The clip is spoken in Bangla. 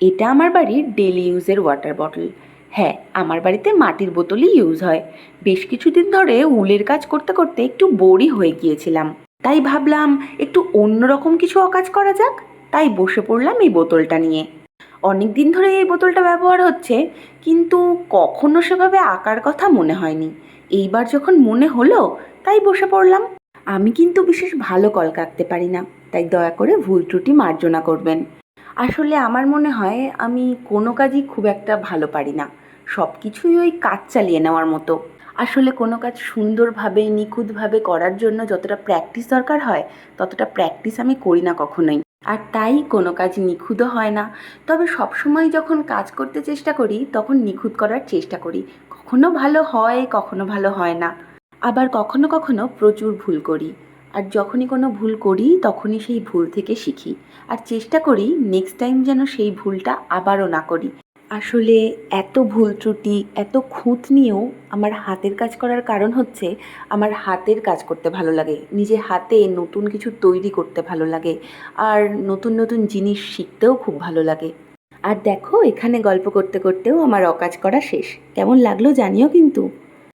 এটা আমার বাড়ির ডেলি ইউজের ওয়াটার বটল হ্যাঁ আমার বাড়িতে মাটির বোতলই ইউজ হয়। বেশ কিছুদিন ধরে উলের কাজ করতে করতে একটু বোরই হয়ে গিয়েছিলাম। তাই ভাবলাম, একটু অন্যরকম কিছু অকাজ করা যাক। তাই বসে পড়লাম এই বোতলটা নিয়ে। অনেক দিন ধরে এই বোতলটা ব্যবহার হচ্ছে, কিন্তু কখনো সেভাবে আঁকার কথা মনে হয়নি। এইবার যখন মনে হলো, তাই বসে পড়লাম। আমি কিন্তু বিশেষ ভালো কলকা আঁকতে পারি না, তাই দয়া করে ভুল ত্রুটি মার্জনা করবেন। আসলে আমার মনে হয় আমি কোনো কাজই খুব একটা ভালো পারি না। সব কিছুই ওই কাজ চালিয়ে নেওয়ার মতো। আসলে কোনো কাজ সুন্দরভাবে, নিখুঁতভাবে করার জন্য যতটা প্র্যাকটিস দরকার হয়, ততটা প্র্যাকটিস আমি করি না কখনোই। আর তাই কোনো কাজ নিখুঁতও হয় না। তবে সবসময় যখন কাজ করতে চেষ্টা করি, তখন নিখুঁত করার চেষ্টা করি। কখনো ভালো হয়, কখনো ভালো হয় না। আবার কখনো কখনো প্রচুর ভুল করি। আর যখনই কোনো ভুল করি, তখনই সেই ভুল থেকে শিখি। আর চেষ্টা করি নেক্সট টাইম যেন সেই ভুলটা আবারও না করি। আসলে এত ভুল ত্রুটি, এত খুঁত নিয়েও আমার হাতের কাজ করার কারণ হচ্ছে আমার হাতের কাজ করতে ভালো লাগে। নিজে হাতে নতুন কিছু তৈরি করতে ভালো লাগে। আর নতুন নতুন জিনিস শিখতেও খুব ভালো লাগে। আর দেখো, এখানে গল্প করতে, করতেও আমার অকাজ করা শেষ। কেমন লাগল জানিও কিন্তু।